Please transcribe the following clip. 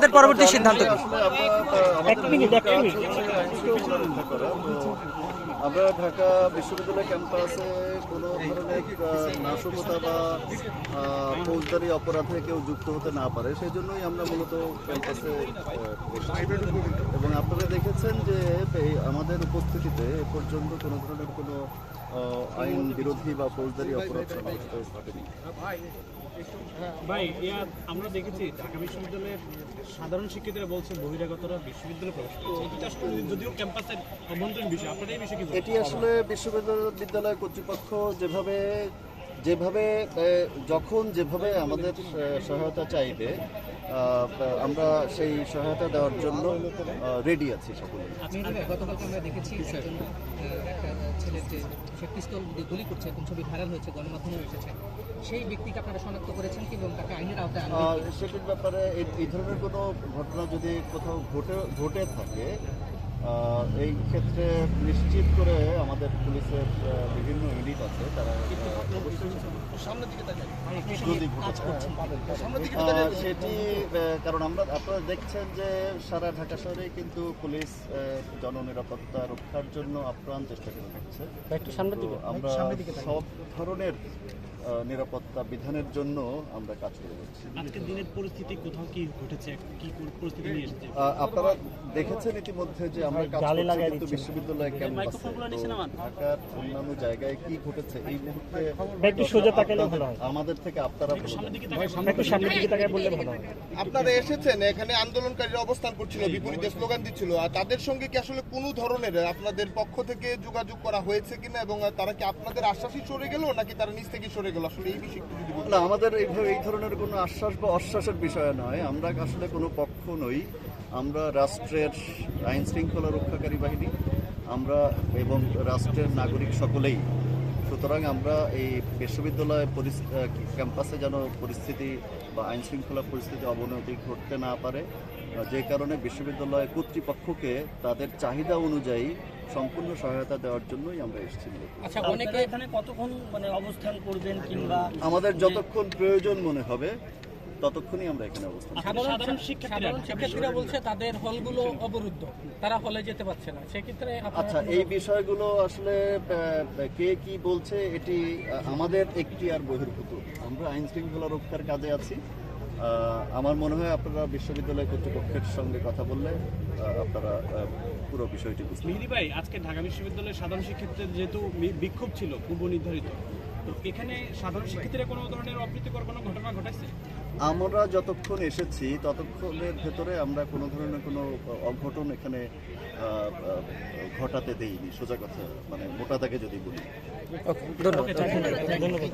আপনাদের পরবর্তী সিদ্ধান্ত কি? আমরা ঢাকা বিশ্ববিদ্যালয় ক্যাম্পাসে কোনো ধরনের নাশকতা বা ফৌজদারি অপরাধে কেউ যুক্ত হতে না পারে সেই জন্যই আমরা মূলত ক্যাম্পাসে এবং আপনারা দেখেছেন যে এই আমাদের উপস্থিতিতে এ পর্যন্ত কোনো ধরনের কোনো আইন বিরোধী বা ফৌজদারি অপরাধ সংঘটিত ঘটেনি ভাই আমরা দেখেছি ঢাকা বিশ্ববিদ্যালয়ের সাধারণ শিক্ষিতরা বলছেন বহিরাগতরা বিশ্ববিদ্যালয়ে প্রবেশ করছে। যদিও ক্যাম্পাসের অভ্যন্তরীণ বিষয় আপনারা এই বিষয়ে কি এটি আসলে বিশ্ববিদ্যালয় বিদ্যালয় কর্তৃপক্ষ যেভাবে যেভাবে যখন যেভাবে আমাদের সহায়তা চাইবে আমরা সেই সহায়তা দেওয়ার জন্য রেডি আছি সকলে মেহেদি গতকালকে আমরা দেখেছি একজন ছেলের যে সে পিস্তল গুলি করছে এখন ছবি ভাইরাল হয়েছে গণমাধ্যমে এসেছে সেই ব্যক্তিকে আপনারা শনাক্ত করেছেন কি এবং তাকে আইনের আওতায় আনবেন আহ, কি? সেটির ব্যাপারে এই- ধরনের কোনো ঘটনা যদি কোথাও ঘটে ঘটে থাকে এই ক্ষেত্রে নিশ্চিত করে আমাদের পুলিশের বিভিন্ন ইউনিট আছে তারা। আহ, সেটি কারণ আমরা আপনারা দেখছেন যে সারা ঢাকা শহরে কিন্তু পুলিশ জননিরাপত্তা রক্ষার জন্য আপ্রাণ চেষ্টা করে যাচ্ছে। তো আমরা সব ধরনের নিরাপত্তা বিধানের জন্য আমরা কাজ করে যাচ্ছি। আজকে দিনের পরিস্থিতি কোথাও কি ঘটেছে? কি পরিস্থিতি নিয়ে এসেছে? আপনারা দেখেছেন ইতিমধ্যে যে আমরা কাজ করছি কিন্তু বিশ্ববিদ্যালয় ক্যাম্পাসে। ঢাকার অন্যান্য জায়গায় কি ঘটেছে? এই মুহূর্তে একটু সোজা তাকালে ভালো হয়। আমাদের থেকে আপনারা। একটু সামনের দিকে তাকায় বললে ভালো হয়। আপনারা এসেছেন এখানে আন্দোলনকারীরা অবস্থান করছিল বিপরীতে স্লোগান দিচ্ছিল। আর তাদের সঙ্গে কি আসলে কোনো ধরনের আপনাদের পক্ষ থেকে যোগাযোগ করা হয়েছে কিনা এবং তারা কি আপনাদের আশ্বাসই সরে গেল নাকি তারা নিজ থেকে সরে আসলে। না, আমাদের এইভাবে এই ধরনের কোনো আশ্বাস বা অশ্বাসের বিষয় নয়। আমরা আসলে কোনো পক্ষ নই। আমরা রাষ্ট্রের আইন শৃঙ্খলা রক্ষাকারী বাহিনী, আমরা এবং রাষ্ট্রের নাগরিক সকলেই। সুতরাং আমরা এই বিশ্ববিদ্যালয় ক্যাম্পাসে যেন পরিস্থিতি বা আইন শৃঙ্খলা পরিস্থিতি অবনতি ঘটতে না পারে যে কারণে বিশ্ববিদ্যালয় কর্তৃপক্ষকে তাদের চাহিদা অনুযায়ী সম্পূর্ণ সহায়তা দেওয়ার জন্যই আমরা এসেছি আচ্ছা অনেকে এখানে কতক্ষণ মানে অবস্থান করবেন কিংবা? আমাদের যতক্ষণ প্রয়োজন মনে হবে ততক্ষণই আমরা এখানে অবস্থান সাধারণ শিক্ষার্থীরা বলছে তাদের হলগুলো অবরুদ্ধ তারা হলে যেতে পারছে না। সেক্ষেত্রে আচ্ছা এই বিষয়গুলো আসলে আহ, কে কি বলছে এটি আমাদের একটি আর বহির্ভূত। আমরা আইন শৃঙ্খলা রক্ষার কাজে আছি। আমার মনে হয় আপনারা বিশ্ববিদ্যালয় কর্তৃপক্ষের সঙ্গে কথা বললে আপনারা পুরো বিষয়টি বুঝতে মিহিদি ভাই আজকে ঢাকা বিশ্ববিদ্যালয়ের সাধারণ শিক্ষার্থীদের যেহেতু বিক্ষোভ ছিল পূর্ব নির্ধারিত তো এখানে সাধারণ শিক্ষার্থীরা কোনো ধরনের অপ্রীতিকর কোনো ঘটনা ঘটাইছে? আমরা যতক্ষণ এসেছি ততক্ষণের ভেতরে আমরা কোনো ধরনের কোনো অঘটন এখানে ঘটাতে দেইনি সোজা কথা মানে মোটা দাগে যদি বলি। ধন্যবাদ।